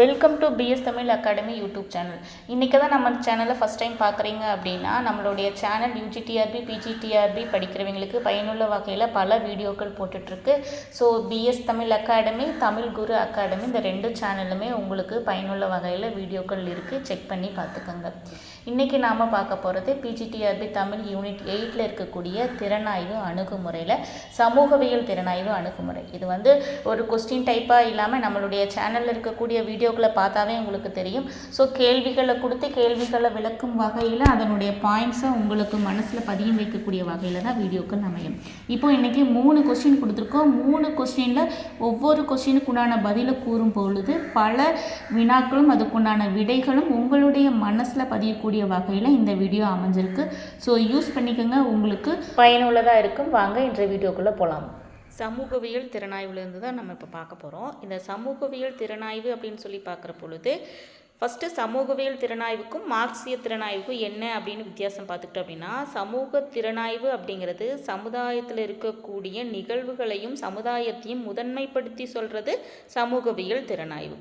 Welcome to PS Tamil academy YouTube channel இன்றைக்கி தான் நம்ம சேனலை ஃபஸ்ட் டைம் பார்க்குறீங்க அப்படின்னா நம்மளுடைய சேனல் யூஜிடிஆர்பி பிஜிடிஆர்பி படிக்கிறவங்களுக்கு பயனுள்ள வகையில் பல வீடியோக்கள் போட்டுட்ருக்கு. So PS Tamil academy Tamil Guru academy இந்த ரெண்டு சேனலுமே உங்களுக்கு பயனுள்ள வகையில் வீடியோக்கள் இருக்குது செக் பண்ணி பார்த்துக்கோங்க. இன்றைக்கி நாம் பார்க்க போகிறது பிஜிடிஆர்பி தமிழ் யூனிட் எயிட்டில் இருக்கக்கூடிய திறனாய்வு அணுகுமுறையில் சமூகவியல் திறனாய்வு அணுகுமுறை. இது வந்து ஒரு கொஸ்டின் டைப்பாக இல்லாமல் நம்மளுடைய சேனலில் இருக்கக்கூடிய வீடியோ வீடியோக்களை பார்த்தாவே உங்களுக்கு தெரியும். ஸோ கேள்விகளை கொடுத்து கேள்விகளை விளக்கும் வகையில் அதனுடைய பாயிண்ட்ஸை உங்களுக்கு மனசில் பதியம் வைக்கக்கூடிய வகையில் தான் வீடியோக்கள் அமையும். இப்போ இன்றைக்கி மூணு கொஸ்டின் கொடுத்துருக்கோம். மூணு கொஸ்டினில் ஒவ்வொரு கொஸ்டினுக்குண்டான பதிலை கூறும் பொழுது பல வினாக்களும் அதுக்குண்டான விடைகளும் உங்களுடைய மனசில் பதியக்கூடிய வகையில் இந்த வீடியோ அமைஞ்சிருக்கு. ஸோ யூஸ் பண்ணிக்கோங்க. உங்களுக்கு பயனுள்ளதாக இருக்கும். வாங்க இன்றைய வீடியோக்குள்ளே போகலாம் சமூகவியல் திறனாய்வுலேருந்து தான் நம்ம இப்போ பார்க்க போகிறோம் இந்த சமூகவியல் திறனாய்வு அப்படின்னு சொல்லி பார்க்குற பொழுது ஃபஸ்ட்டு சமூகவியல் திறனாய்வுக்கும் மார்க்சிய திறனாய்வுக்கும் என்ன அப்படின்னு வித்தியாசம் பார்த்துக்கிட்டோம் அப்படின்னா சமூக திறனாய்வு அப்படிங்கிறது சமுதாயத்தில் இருக்கக்கூடிய நிகழ்வுகளையும் சமுதாயத்தையும் முதன்மைப்படுத்தி சொல்கிறது சமூகவியல் திறனாய்வு.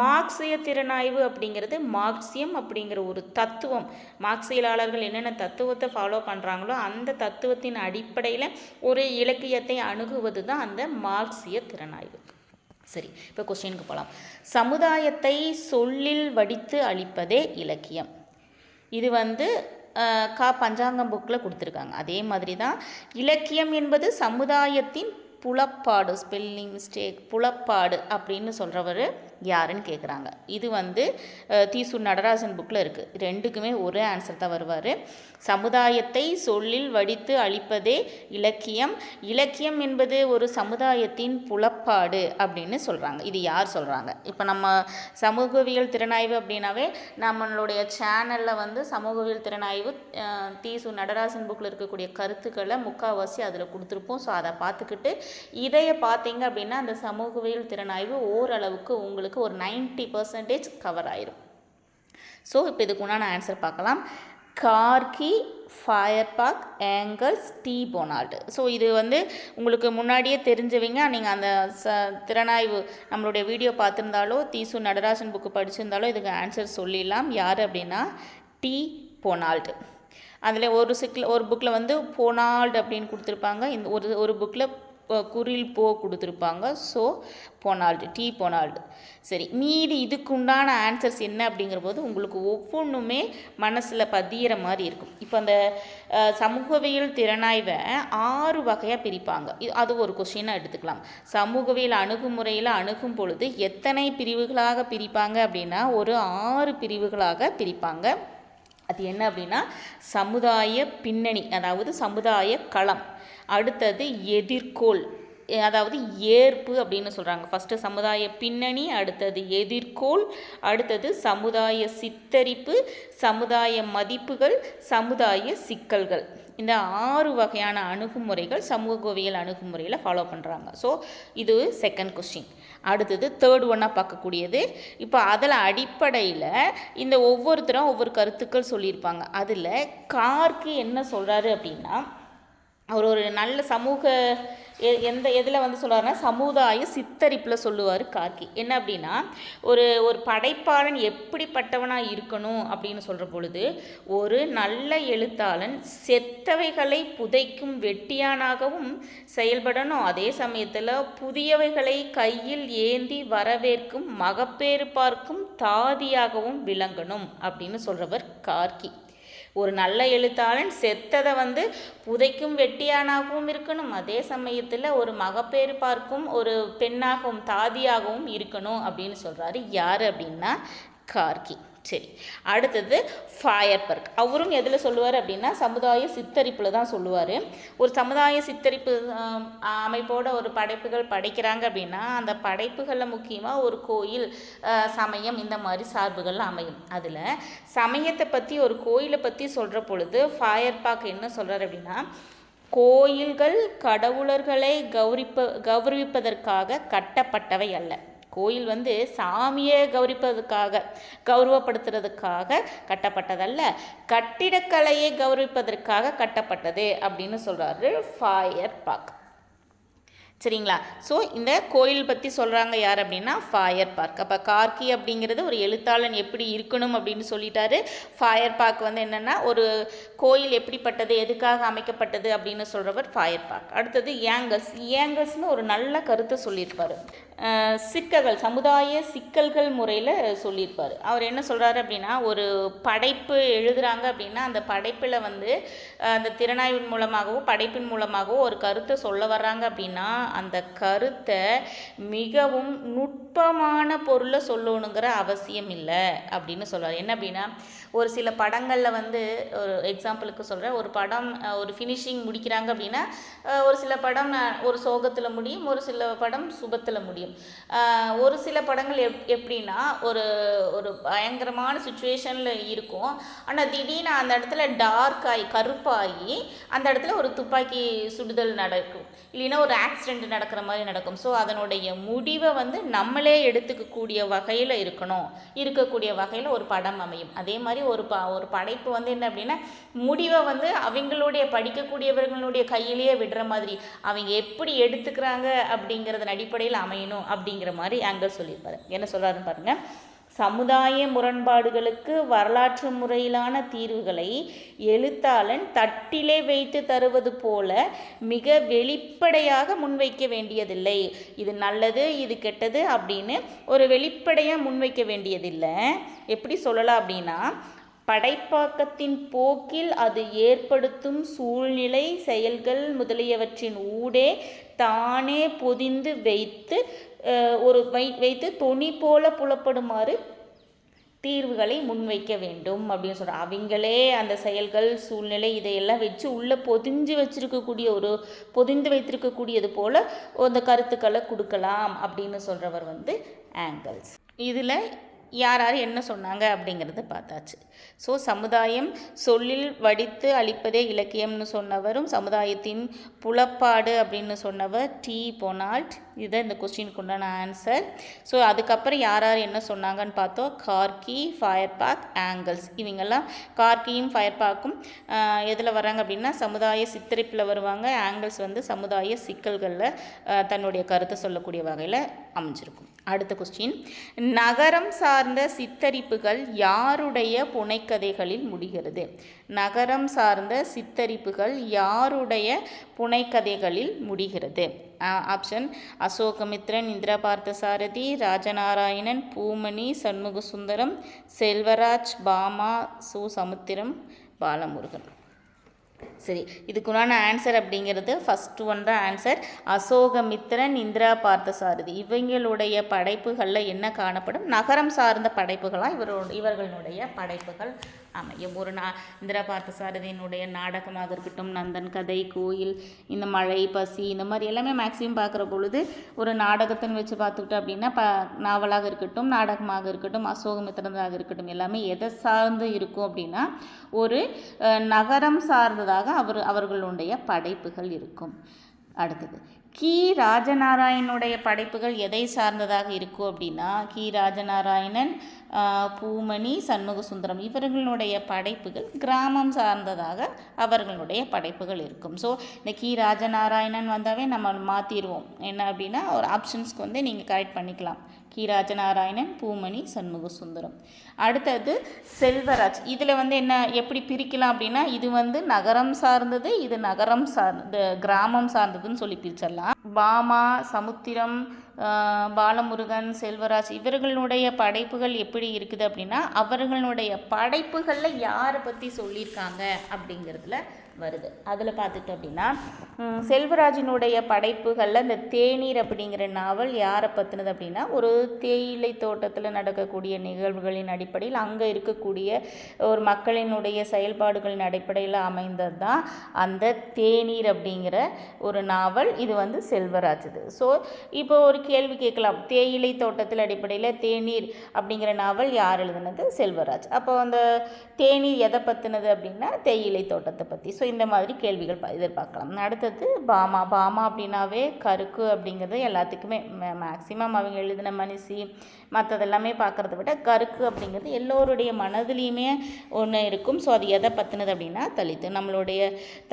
மார்க்சிய திறனாய்வு அப்படிங்கிறது மார்க்சியம் அப்படிங்கிற ஒரு தத்துவம். மார்க்சியலாளர்கள் என்னென்ன தத்துவத்தை ஃபாலோ பண்ணுறாங்களோ அந்த தத்துவத்தின் அடிப்படையில் ஒரு இலக்கியத்தை அணுகுவது தான் அந்த மார்க்சிய திறனாய்வு. சரி இப்போ கொஸ்டினுக்கு போகலாம் சமுதாயத்தை சொல்லில் வடித்து அளிப்பதே இலக்கியம். இது வந்து கா பஞ்சாங்கம் புக்கில் கொடுத்துருக்காங்க. அதே மாதிரி தான் இலக்கியம் என்பது சமுதாயத்தின் புலப்பாடு ஸ்பெல்லிங் மிஸ்டேக் புலப்பாடு அப்படின்னு சொல்கிறவர் யாருன்னு கேட்குறாங்க இது வந்து தீசூர் தீசு நடராஜன் புக்கில் இருக்குது ரெண்டுக்குமே ஒரே ஆன்சர் தான் வருவார். சமுதாயத்தை சொல்லில் வடித்து அழிப்பதே இலக்கியம். இலக்கியம் என்பது ஒரு சமுதாயத்தின் புலப்பாடு அப்படின்னு சொல்கிறாங்க இது யார் சொல்கிறாங்க இப்போ நம்ம சமூகவியல் திறனாய்வு அப்படின்னாவே நம்மளுடைய சேனலில் வந்து சமூகவியல் திறனாய்வு தீசு நடராசன் புக்கில் இருக்கக்கூடிய கருத்துக்களை முக்கால்வாசி அதில் கொடுத்துருப்போம். ஸோ அதை பார்த்துக்கிட்டு இதையை பார்த்தீங்க அப்படின்னா அந்த சமூகவியல் திறனாய்வு ஓரளவுக்கு உங்களுக்கு ஒரு 90% பர்சன்டேஜ் கவர் ஆயிரும். ஸோ இப்போ இதுக்கு உண்டான ஆன்சர் பார்க்கலாம். Gorky Feuerbach Engels de Bonald so இது வந்து உங்களுக்கு முன்னாடியே தெரிஞ்சவங்க நீங்கள் அந்த ச திறனாய்வு நம்மளுடைய வீடியோ பார்த்துருந்தாலோ தீசு நடராஜன் புக்கு படிச்சிருந்தாலோ இதுக்கு ஆன்சர் சொல்லிடலாம். யார் அப்படின்னா டி பொனால்டு அதில் ஒரு சிக்கில் ஒரு புக்கில் வந்து பொனால்டு அப்படின்னு கொடுத்துருப்பாங்க. இந்த ஒரு ஒரு புக்கில் குரில் போ கொடுத்துருப்பாங்க. So Bonald de Bonald. சரி மீதி இதுக்கு உண்டான ஆன்சர்ஸ் என்ன அப்படிங்கிற போது உங்களுக்கு ஒவ்வொன்றுமே மனசில் பதியிற மாதிரி இருக்கும். இப்போ அந்த சமூகவியல் திறனாய்வை ஆறு வகையாக பிரிப்பாங்க. அது ஒரு கொஸ்டினாக எடுத்துக்கலாம். சமூகவியல் அணுகுமுறையில் அணுகும் பொழுது எத்தனை பிரிவுகளாக பிரிப்பாங்க அப்படின்னா ஒரு ஆறு பிரிவுகளாக பிரிப்பாங்க. அது என்ன அப்படின்னா சமுதாய பின்னணி அதாவது சமுதாய களம். அடுத்தது எதிர்கோள் அதாவது ஏற்பு அப்படின்னு சொல்கிறாங்க ஃபஸ்ட்டு சமுதாய பின்னணி அடுத்தது எதிர்கோள் அடுத்தது சமுதாய சித்தரிப்பு சமுதாய மதிப்புகள் சமுதாய சிக்கல்கள். இந்த ஆறு வகையான அணுகுமுறைகள் சமூக கோவியல் அணுகுமுறையில் ஃபாலோ பண்ணுறாங்க ஸோ இது செகண்ட் கொஸ்டின் அடுத்தது தேர்ட் ஒன்னாக பார்க்கக்கூடியது. இப்போ அதில் அடிப்படையில் இந்த ஒவ்வொருத்தரும் ஒவ்வொரு கருத்துக்கள் சொல்லியிருப்பாங்க. அதில் கார்க்கு என்ன சொல்கிறாரு அப்படின்னா அவர் ஒரு நல்ல சமூக எ- எந்த எதில் வந்து சொல்லுவார்னா சமுதாய சித்தரிப்பில் சொல்லுவார் கார்கி. என்ன அப்படின்னா ஒரு ஒரு படைப்பாளன் எப்படிப்பட்டவனாக இருக்கணும் அப்படின்னு சொல்கிற பொழுது ஒரு நல்ல எழுத்தாளன் செத்தவைகளை புதைக்கும் வெட்டியானாகவும் செயல்படணும். அதே சமயத்தில் புதியவைகளை கையில் ஏந்தி வரவேற்கும் மகப்பேறு பார்க்கும் தாதியாகவும் விளங்கணும் அப்படின்னு சொல்கிறவர் கார்கி. ஒரு நல்ல எழுத்தாளன் செத்ததை வந்து புதைக்கும் வெட்டியானாகவும் இருக்கணும். அதே சமயத்தில் ஒரு மகப்பேறு பார்க்கும் ஒரு பெண்ணாகவும் தாதியாகவும் இருக்கணும் அப்படின்னு சொல்கிறாரு யார் அப்படின்னா கார்கி. சரி. அடுத்தது ஃபயர்பர்க் அவரும் எதில் சொல்லுவார் அப்படின்னா சமுதாய சித்தரிப்பில் தான் சொல்லுவார். ஒரு சமுதாய சித்தரிப்பு அமைப்போட ஒரு படைப்புகள் படைக்கிறாங்க அப்படின்னா அந்த படைப்புகளில் முக்கியமாக ஒரு கோயில் சமயம் இந்த மாதிரி சார்புகள் அமையும். அதில் சமயத்தை பற்றி ஒரு கோயிலை பற்றி சொல்கிற பொழுது ஃபயர்பாக் என்ன சொல்கிறார் அப்படின்னா கோயில்கள் கடவுளர்களை கௌரிப்ப கௌரவிப்பதற்காக கட்டப்பட்டவை அல்ல. கோயில் வந்து சாமியை கௌரிப்பதற்காக கௌரவப்படுத்துறதுக்காக கட்டப்பட்டதல்ல. கட்டிடக்கலையை கௌரவிப்பதற்காக கட்டப்பட்டது அப்படின்னு சொல்கிறாரு ஃபயர் பார்க். சரிங்களா? ஸோ இந்த கோயில் பற்றி சொல்கிறாங்க யார் அப்படின்னா ஃபயர் பார்க். அப்போ கார்கி அப்படிங்கிறது ஒரு எழுத்தாளன் எப்படி இருக்கணும் அப்படின்னு சொல்லிட்டாரு. ஃபயர் பார்க் வந்து என்னென்னா ஒரு கோயில் எப்படிப்பட்டது எதுக்காக அமைக்கப்பட்டது அப்படின்னு சொல்கிறவர் ஃபயர் பார்க். அடுத்தது ஏங்கல்ஸ். ஏங்கல்ஸ்னு ஒரு நல்ல கருத்தை சொல்லியிருப்பார். சிக்கல்கள் சமுதாய சிக்கல்கள் முறையில் சொல்லியிருப்பார். அவர் என்ன சொல்கிறாரு அப்படின்னா ஒரு படைப்பு எழுதுகிறாங்க அப்படின்னா அந்த படைப்பில் வந்து அந்த திறனாய்வின் மூலமாகவோ படைப்பின் மூலமாகவோ ஒரு கருத்தை சொல்ல வர்றாங்க அப்படின்னா அந்த கருத்தை மிகவும் நுட்பமான பொருளை சொல்லணுங்கிற அவசியம் இல்லை அப்படின்னு சொல்கிறார் என்ன அப்படின்னா ஒரு சில படங்களில் வந்து ஒரு எக்ஸாம்பிளுக்கு சொல்கிறேன் ஒரு படம் ஒரு ஃபினிஷிங் முடிக்கிறாங்க அப்படின்னா ஒரு சில படம் ஒரு சோகத்தில் முடியும் ஒரு சில படம் சுபத்தில் முடியும். முடியும். ஒரு சில படங்கள் எப் எப்படின்னா ஒரு ஒரு பயங்கரமான சுச்சுவேஷனில் இருக்கும். ஆனால் திடீர்னு அந்த இடத்துல டார்க் ஆகி கருப்பாகி அந்த இடத்துல ஒரு துப்பாக்கி சுடுதல் நடக்கும். இல்லைன்னா ஒரு ஆக்சிடெண்ட் நடக்கிற மாதிரி நடக்கும். ஸோ அதனுடைய முடிவை வந்து நம்மளே எடுத்துக்கக்கூடிய வகையில் இருக்கணும். இருக்கக்கூடிய வகையில் ஒரு படம் அமையும். அதே மாதிரி ஒரு ப ஒரு படைப்பு வந்து என்ன அப்படின்னா முடிவை வந்து அவங்களுடைய படிக்கக்கூடியவர்களுடைய கையிலேயே விடுற மாதிரி. அவங்க எப்படி எடுத்துக்கிறாங்க அப்படிங்கிறதன் அடிப்படையில் அமையணும். அப்படிங்கிற மாதிரி ஆங்கர் சொல்லியிருப்பாரு. என்ன சொல்கிறாருன்னு பாருங்கள் சமுதாய முரண்பாடுகளுக்கு வரலாற்று முறையிலான தீர்வுகளை எழுத்தாளன் தட்டிலே வைத்து தருவது போல மிக வெளிப்படையாக முன்வைக்க வேண்டியதில்லை. இது நல்லது இது கெட்டது அப்படின்னு ஒரு வெளிப்படையாக முன்வைக்க வேண்டியதில்லை. எப்படி சொல்லலாம் அப்படின்னா படைப்பாக்கத்தின் போக்கில் அது ஏற்படுத்தும் சூழ்நிலை செயல்கள் முதலியவற்றின் ஊடே தானே பொதிந்து வைத்து ஒரு வை வைத்து தொனி போல புலப்படுமாறு தீர்வுகளை முன்வைக்க வேண்டும் அப்படின்னு சொல்கிறார் அவங்களே அந்த செயல்கள் சூழ்நிலை இதையெல்லாம் வச்சு உள்ளே பொதிஞ்சு வச்சிருக்கக்கூடிய ஒரு பொதிந்து வைத்திருக்கக்கூடியது போல் அந்த கருத்துக்களை கொடுக்கலாம் அப்படின்னு சொல்கிறவர் வந்து ஆங்கிள்ஸ். இதில் யார் யார் என்ன சொன்னாங்க அப்படிங்கிறத பார்த்தாச்சு. ஸோ சமுதாயம் சொல்லில் வடித்து அளிப்பதே இலக்கியம்னு சொன்னவரும் சமுதாயத்தின் புலப்பாடு அப்படின்னு சொன்னவர் டி. பொனால்ட் இதுதான் இந்த கொஸ்டினுக்கு உண்டான ஆன்சர் ஸோ அதுக்கப்புறம் யார் யார் என்ன சொன்னாங்கன்னு பார்த்தோம். கார்கி ஃபயர் பார்க் ஆங்கிள்ஸ் இவங்கெல்லாம் கார்கியும் ஃபயர் பார்க்கும் எதில் வராங்க அப்படின்னா சமுதாய சித்தரிப்பில் வருவாங்க. ஆங்கிள்ஸ் வந்து சமுதாய சிக்கல்களில் தன்னுடைய கருத்தை சொல்லக்கூடிய வகையில் அமைஞ்சிருக்கும். அடுத்த கொஸ்டின் நகரம் சார்ந்த சித்தரிப்புகள் யாருடைய புனைக்கதைகளில் முடிகிறது? நகரம் சார்ந்த சித்தரிப்புகள் யாருடைய புனைக்கதைகளில் முடிகிறது? ஆப்ஷன். அசோகமித்ரன் இந்திரா பார்த்தசாரதி ராஜநாராயணன் பூமணி சண்முகசுந்தரம் செல்வராஜ் பாமா சு சமுத்திரம் பாலமுருகன். சரி இதுக்குண்டான ஆன்சர் அப்படிங்கிறது ஃபஸ்ட் ஒன் தான் ஆன்சர் அசோகமித்ரன் இந்திரா பார்த்தசாரதி இவங்களுடைய படைப்புகளில் என்ன காணப்படும்? நகரம் சார்ந்த படைப்புகளாக இவரோ இவர்களுடைய படைப்புகள் அமையும். ஒரு நா இந்திரா பார்த்தசாரதியினுடைய நாடகமாக இருக்கட்டும் நந்தன் கதை கோயில் இந்த மழை பசி இந்த மாதிரி எல்லாமே மேக்ஸிமம் பார்க்குற பொழுது ஒரு நாடகத்தின் வச்சு பார்த்துக்கிட்டோம் அப்படின்னா ப நாவலாக இருக்கட்டும் நாடகமாக இருக்கட்டும் அசோகமித்திரனாக இருக்கட்டும் எல்லாமே எதை சார்ந்து இருக்கும் அப்படின்னா ஒரு நகரம் சார்ந்ததாக அவர் அவர்களுடைய படைப்புகள் இருக்கும். அடுத்தது கி. ராஜநாராயணனுடைய படைப்புகள் எதை சார்ந்ததாக இருக்கும் அப்படின்னா கி. ராஜநாராயணன் பூமணி பூமணி சண்முகசுந்தரம் இவர்களுடைய படைப்புகள் கிராமம் சார்ந்ததாக அவர்களுடைய படைப்புகள் இருக்கும். ஸோ இந்த கி. ராஜநாராயணன் வந்தாவே நம்ம மாற்றிடுவோம் என்ன அப்படின்னா ஒரு ஆப்ஷன்ஸ்க்கு வந்து நீங்கள் கரெக்ட் பண்ணிக்கலாம். கி பூமணி பூமணி சண்முகசுந்தரம் அடுத்தது செல்வராஜ். இதில் வந்து என்ன எப்படி பிரிக்கலாம் அப்படின்னா இது வந்து நகரம் சார்ந்தது இது நகரம் சார்ந்த கிராமம் சார்ந்ததுன்னு சொல்லி பிரிச்சிடலாம். பாமா சமுத்திரம் பாலமுருகன் செல்வராஜ் இவர்களுடைய படைப்புகள் எப்படி இருக்குது அப்படின்னா அவர்களுடைய படைப்புகளில் யாரை பற்றி சொல்லியிருக்காங்க அப்படிங்கிறதுல வருது. அதில் பார்த்துட்டோம் அப்படின்னா செல்வராஜினுடைய படைப்புகளில் இந்த தேநீர் அப்படிங்கிற நாவல் யாரை பற்றினது அப்படின்னா ஒரு தேயிலை தோட்டத்தில் நடக்கக்கூடிய நிகழ்வுகளின் அடிப்படையில் அங்கே இருக்கக்கூடிய ஒரு மக்களினுடைய செயல்பாடுகளின் அடிப்படையில் அமைந்தது தான் அந்த தேநீர் அப்படிங்கிற ஒரு நாவல். இது வந்து செல்வராஜது. ஸோ இப்போ ஒரு கேள்வி கேட்கலாம். தேயிலை தோட்டத்தில் அடிப்படையில் தேநீர் அப்படிங்கிற நாவல் யார் எழுதுனது? செல்வராஜ். அப்போ அந்த தேநீர் எதை பற்றினது அப்படின்னா தேயிலை தோட்டத்தை பற்றி ஸோ ஸோ இந்த மாதிரி கேள்விகள் எதிர்பார்க்கலாம். அடுத்தது பாமா பாமா அப்படின்னாவே கருக்கு அப்படிங்கிறது எல்லாத்துக்குமே மேக்ஸிமம் அவங்க எழுதின மனுஷி மற்றதெல்லாமே பார்க்குறத விட கருக்கு அப்படிங்கிறது எல்லோருடைய மனதிலையுமே ஒன்று இருக்கும். ஸோ அது எதை பற்றினது அப்படின்னா தலித்து. நம்மளுடைய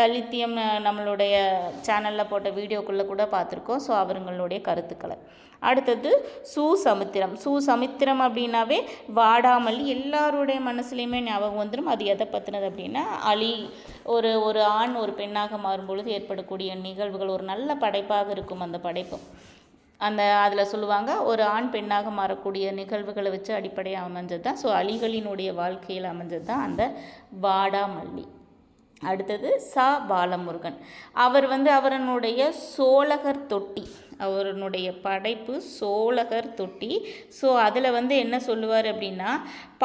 தலித்தியம் நம்மளுடைய சேனலில் போட்ட வீடியோக்குள்ளே கூட பார்த்துருக்கோம். ஸோ அவங்களுடைய கருத்துக்களை. அடுத்தது சுசமுத்திரம். சுசமுத்திரம் அப்படின்னாவே வாடாமல்லி எல்லாருடைய மனசுலையுமே ஞாபகம் வந்துடும் அது எதை பற்றினது அப்படின்னா அலி ஒரு ஒரு ஆண் ஒரு பெண்ணாக மாறும்பொழுது ஏற்படக்கூடிய நிகழ்வுகள். ஒரு நல்ல படைப்பாக இருக்கும் அந்த படைப்பு. அந்த அதில் சொல்லுவாங்க ஒரு ஆண் பெண்ணாக மாறக்கூடிய நிகழ்வுகளை வச்சு அடிப்படையாக அமைஞ்சது தான் ஸோ அலிகளினுடைய வாழ்க்கையில் அமைஞ்சது தான் அந்த வாடாமல்லி. அடுத்தது சா. பாலமுருகன். அவர் வந்து அவரனுடைய சோழகர் தொட்டி. அவருடைய படைப்பு சோழகர் தொட்டி. ஸோ அதில் வந்து என்ன சொல்லுவார் அப்படின்னா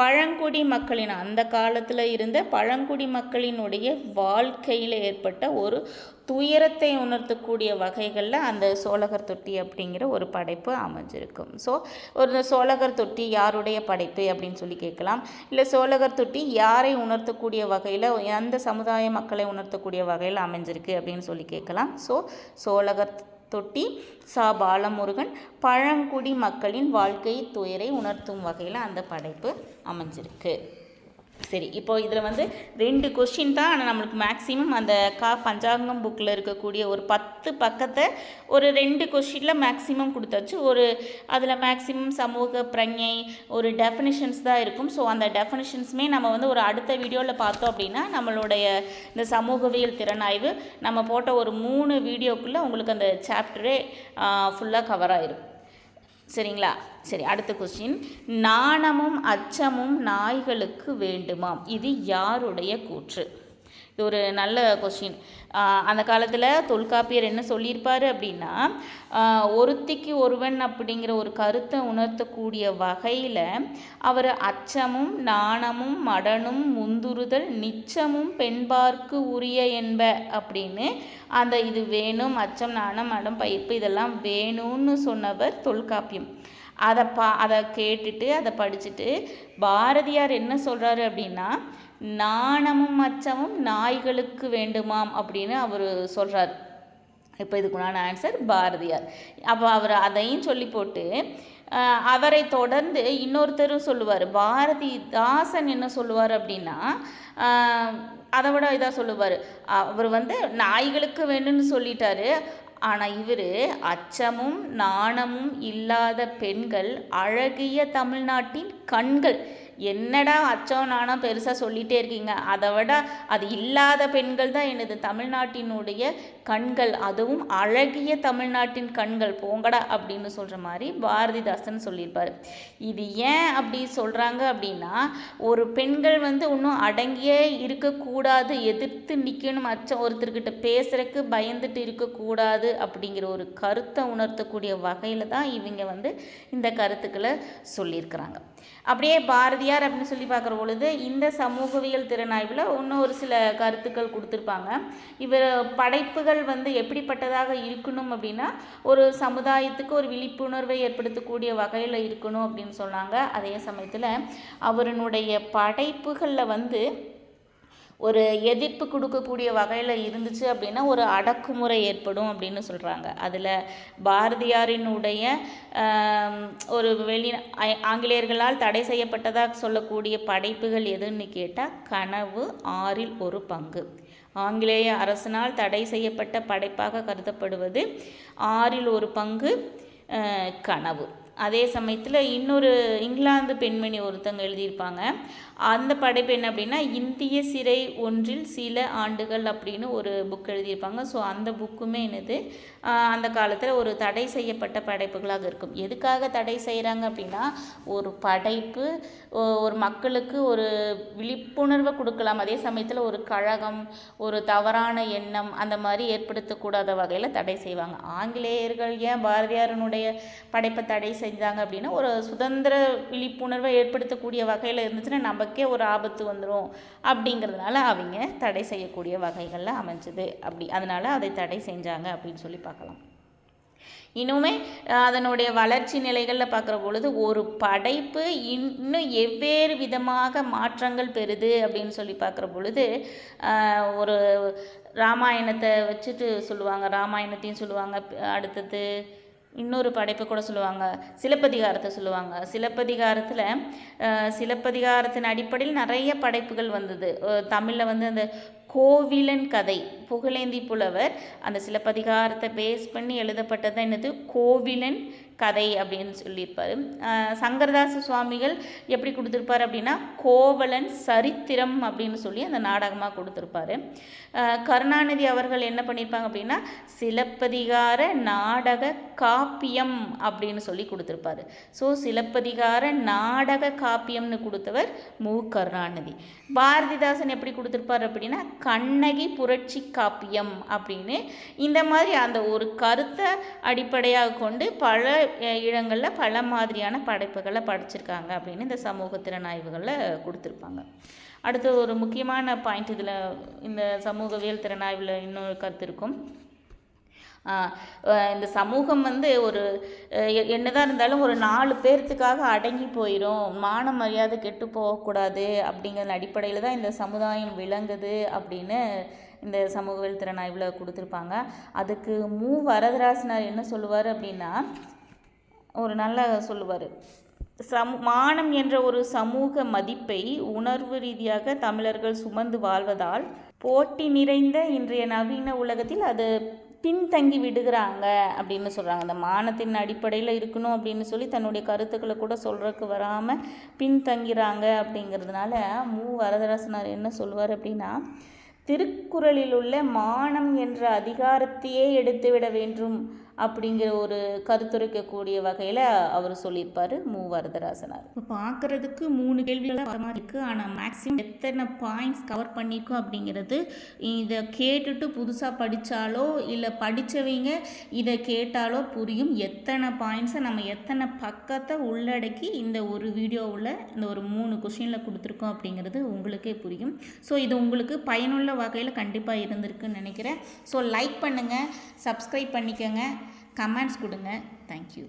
பழங்குடி மக்களின் அந்த காலத்தில் இருந்த பழங்குடி மக்களினுடைய வாழ்க்கையில் ஏற்பட்ட ஒரு துயரத்தை உணர்த்தக்கூடிய வகைகளில் அந்த சோழகர் தொட்டி அப்படிங்கிற ஒரு படைப்பு அமைஞ்சிருக்கும். ஸோ ஒரு சோழகர் தொட்டி யாருடைய படைப்பு அப்படின்னு சொல்லி கேட்கலாம். இல்லை சோழகர் தொட்டி யாரை உணர்த்தக்கூடிய வகையில் எந்த சமுதாய மக்களை உணர்த்தக்கூடிய வகையில் அமைஞ்சிருக்கு அப்படின்னு சொல்லி கேட்கலாம். ஸோ சோழகர் தொட்டி. சா. பாலமுருகன் பழங்குடி மக்களின் வாழ்க்கை துயரை உணர்த்தும் வகையில் அந்த படைப்பு அமைஞ்சிருக்கு. சரி இப்போ இதில் வந்து ரெண்டு கொஷின் தான். ஆனால் நம்மளுக்கு மேக்ஸிமம் அந்த கா பஞ்சாங்கம் புக்கில் இருக்கக்கூடிய ஒரு பத்து பக்கத்தை ஒரு ரெண்டு கொஷினில் மேக்ஸிமம் கொடுத்தாச்சு. ஒரு அதில் மேக்ஸிமம் சமூக பிரஞை ஒரு டெஃபினிஷன்ஸ் தான் இருக்கும். ஸோ அந்த டெஃபினிஷன்ஸுமே நம்ம வந்து ஒரு அடுத்த வீடியோவில் பார்த்தோம் அப்படின்னா நம்மளுடைய இந்த சமூகவியல் திறனாய்வு நம்ம போட்ட ஒரு மூணு வீடியோக்குள்ளே உங்களுக்கு அந்த சாப்டரே ஃபுல்லாக கவர் ஆயிரும். சரிங்களா? சரி அடுத்த கொஸ்டின் நாணமும் அச்சமும் நாய்களுக்கு வேண்டுமாம். இது யாருடைய கூற்று? இது ஒரு நல்ல கொஸ்டின் அந்த காலத்தில் தொல்காப்பியர் என்ன சொல்லியிருப்பார் அப்படின்னா ஒருத்திக்கு ஒருவன் அப்படிங்கிற ஒரு கருத்தை உணர்த்தக்கூடிய வகையில் அவர் அச்சமும் நாணமும் மடனும் முந்துறுதல் நிச்சமும் பெண்பார்க்கு உரிய என்ப அப்படின்னு அந்த இது வேணும் அச்சம் நாணம் மடம் பயிர்ப்பு இதெல்லாம் வேணும்னு சொன்னவர் தொல்காப்பியம். அதை பா அதை கேட்டுட்டு அதை படிச்சுட்டு பாரதியார் என்ன சொல்கிறாரு அப்படின்னா நாணமும் அச்சமும் நாய்களுக்கு வேண்டுமாம் அப்படின்னு அவர் சொல்கிறார் இப்போ இதுக்குண்டான ஆன்சர் பாரதியார். அப்போ அவர் அதையும் சொல்லி போட்டு அவரை தொடர்ந்து இன்னொருத்தரும் சொல்லுவார். பாரதிதாசன் என்ன சொல்லுவார் அப்படின்னா அதை விட இதாக சொல்லுவார். அவர் வந்து நாய்களுக்கு வேணும்னு சொல்லிட்டாரு. ஆனால் இவர் அச்சமும் நாணமும் இல்லாத பெண்கள் அழகிய தமிழ்நாட்டின் கண்கள். என்னடா அச்சம் நானும் பெருசாக சொல்லிட்டே இருக்கீங்க? அதை விட அது இல்லாத பெண்கள் தான் எனது தமிழ்நாட்டினுடைய கண்கள் அதுவும் அழகிய தமிழ்நாட்டின் கண்கள் போங்கடா அப்படின்னு சொல்கிற மாதிரி பாரதிதாசன் சொல்லியிருப்பார். இது ஏன் அப்படி சொல்கிறாங்க அப்படின்னா ஒரு பெண்கள் வந்து இன்னும் அடங்கியே இருக்கக்கூடாது எதிர்த்து நிற்கணும் அச்சம் ஒருத்தர்கிட்ட பேசுகிறக்கு பயந்துட்டு இருக்கக்கூடாது அப்படிங்கிற ஒரு கருத்தை உணர்த்தக்கூடிய வகையில் தான் இவங்க வந்து இந்த கருத்துக்களை சொல்லியிருக்கிறாங்க. அப்படியே பாரதியார் அப்படின்னு சொல்லி பார்க்குற பொழுது இந்த சமூகவியல் திறனாய்வில் இன்னும் ஒரு சில கருத்துக்கள் கொடுத்துருப்பாங்க. இவர் படைப்புகள் வந்து எப்படிப்பட்டதாக இருக்கணும் அப்படின்னா ஒரு சமுதாயத்துக்கு ஒரு விழிப்புணர்வை ஏற்படுத்தக்கூடிய வகையில் இருக்கணும் அப்படின்னு சொன்னாங்க. அதே சமயத்தில் அவருடைய படைப்புகளில் வந்து ஒரு எதிர்ப்பு கொடுக்கக்கூடிய வகையில் இருந்துச்சு அப்படின்னா ஒரு அடக்குமுறை ஏற்படும் அப்படின்னு சொல்கிறாங்க அதில் பாரதியாரினுடைய ஒரு வெளி ஆங்கிலேயர்களால் தடை செய்யப்பட்டதாக சொல்லக்கூடிய படைப்புகள் எதுன்னு கேட்டால் கனவு ஆறில் ஒரு பங்கு. ஆங்கிலேய அரசனால் தடை செய்யப்பட்ட படைப்பாக கருதப்படுவது ஆறில் ஒரு பங்கு கனவு. அதே சமயத்தில் இன்னொரு இங்கிலாந்து பெண்மணி ஒருத்தங்க எழுதியிருப்பாங்க. அந்த படைப்பு என்ன அப்படின்னா இந்திய சிறை ஒன்றில் சில ஆண்டுகள் அப்படின்னு ஒரு புக் எழுதியிருப்பாங்க. ஸோ அந்த புக்குமே என்னது? அந்த காலத்தில் ஒரு தடை செய்யப்பட்ட படைப்புகளாக இருக்கும். எதுக்காக தடை செய்கிறாங்க அப்படின்னா ஒரு படைப்பு ஒரு மக்களுக்கு ஒரு விழிப்புணர்வை கொடுக்கலாம். அதே சமயத்தில் ஒரு கழகம் ஒரு தவறான எண்ணம் அந்த மாதிரி ஏற்படுத்தக்கூடாத வகையில் தடை செய்வாங்க. ஆங்கிலேயர்கள் ஏன் பாரதியாரனுடைய படைப்பை தடை செஞ்சாங்க அப்படின்னா ஒரு சுதந்திர விழிப்புணர்வை ஏற்படுத்தக்கூடிய வகையில் இருந்துச்சுன்னா நம்ம நமக்கே ஒரு ஆபத்து வந்துடும் அப்படிங்கிறதுனால அவங்க தடை செய்யக்கூடிய வகைகளில் அமைஞ்சது. அப்படி அதனால் அதை தடை செஞ்சாங்க அப்படின்னு சொல்லி பார்க்கலாம். இன்னுமே அதனுடைய வளர்ச்சி நிலைகளில் பார்க்குற பொழுது ஒரு படைப்பு இன்னும் எவ்வேறு விதமாக மாற்றங்கள் பெறுது அப்படின்னு சொல்லி பார்க்குற பொழுது ஒரு ராமாயணத்தை வச்சுட்டு சொல்லுவாங்க. ராமாயணத்தையும் சொல்லுவாங்க. அடுத்தது இன்னொரு படைப்பு கூட சொல்லுவாங்க. சிலப்பதிகாரத்தை சொல்லுவாங்க. சிலப்பதிகாரத்தில் சிலப்பதிகாரத்தின் அடிப்படையில் நிறைய படைப்புகள் வந்தது. தமிழில் வந்து அந்த கோவிலன் கதை புகழேந்தி புலவர் அந்த சிலப்பதிகாரத்தை பேஸ் பண்ணி எழுதப்பட்டது என்னது? கோவிலன் கதை அப்படின்னு சொல்லியிருப்பார். சங்கரதாச சுவாமிகள் எப்படி கொடுத்துருப்பாரு அப்படின்னா கோவலன் சரித்திரம் அப்படின்னு சொல்லி அந்த நாடகமாக கொடுத்துருப்பாரு. கருணாநிதி அவர்கள் என்ன பண்ணியிருப்பாங்க அப்படின்னா சிலப்பதிகார நாடக காப்பியம் அப்படின்னு சொல்லி கொடுத்துருப்பாரு. ஸோ சிலப்பதிகார நாடக காப்பியம்னு கொடுத்தவர் மு. கருணாநிதி. பாரதிதாசன் எப்படி கொடுத்துருப்பாரு அப்படின்னா கண்ணகி புரட்சி காப்பியம் அப்படின்னு. இந்த மாதிரி அந்த ஒரு கருத்தை அடிப்படையாக கொண்டு பல இடங்களில் பல மாதிரியான படைப்புகளை படிச்சிருக்காங்க அப்படின்னு இந்த சமூக திறனாய்வுகளில் கொடுத்துருப்பாங்க. அடுத்து ஒரு முக்கியமான பாயிண்ட் இதில் இந்த சமூகவியல் திறனாய்வில் இன்னொரு கருத்து இருக்கும். இந்த சமூகம் வந்து ஒரு எ- என்னதான் இருந்தாலும் ஒரு நாலு பேர்த்துக்காக அடங்கி போயிடும் மான மரியாதை கெட்டு போகக்கூடாது அப்படிங்கிற அடிப்படையில் தான் இந்த சமுதாயம் விளங்குது அப்படின்னு இந்த சமூகவியல் திறனாய்வில் கொடுத்துருப்பாங்க. அதுக்கு மு. வரதராசனார் என்ன சொல்லுவார் அப்படின்னா ஒரு நல்ல சொல்லுவார். சம் மானம் என்ற ஒரு சமூக மதிப்பை உணர்வு ரீதியாக தமிழர்கள் சுமந்து வாழ்வதால் போட்டி நிறைந்த இன்றைய நவீன உலகத்தில் அது பின்தங்கி விடுகிறாங்க அப்படின்னு சொல்கிறாங்க அந்த மானத்தின் அடிப்படையில் இருக்கணும் அப்படின்னு சொல்லி தன்னுடைய கருத்துக்களை கூட சொல்கிறதுக்கு வராமல் பின்தங்கிறாங்க அப்படிங்கிறதுனால மு. வரதராசனார் என்ன சொல்லுவார் அப்படின்னா திருக்குறளில் உள்ள மானம் என்ற அதிகாரத்தையே எடுத்துவிட வேண்டும். அப்படிங்கிற ஒரு கருத்துரைக்கக்கூடிய வகையில் அவர் சொல்லியிருப்பார் மு வரதராசனார் இப்போ பார்க்குறதுக்கு மூணு கேள்விகள் வர மாதிரி இருக்குது ஆனால் மேக்ஸிமம் எத்தனை பாயிண்ட்ஸ் கவர் பண்ணியிருக்கோம் அப்படிங்கிறது இதை கேட்டுட்டு புதுசாக படித்தாலோ இல்லை படித்தவங்க இதை கேட்டாலோ புரியும். எத்தனை பாயிண்ட்ஸை நம்ம எத்தனை பக்கத்தை உள்ளடக்கி இந்த ஒரு வீடியோவில் இந்த ஒரு மூணு கொஷினில் கொடுத்துருக்கோம் அப்படிங்கிறது உங்களுக்கே புரியும். ஸோ இது உங்களுக்கு பயனுள்ள வகையில் கண்டிப்பாக இருந்திருக்குன்னு நினைக்கிறேன். ஸோ லைக் பண்ணுங்கள் சப்ஸ்கிரைப் பண்ணிக்கோங்க. கமெண்ட்ஸ் கொடுங்க. Thank you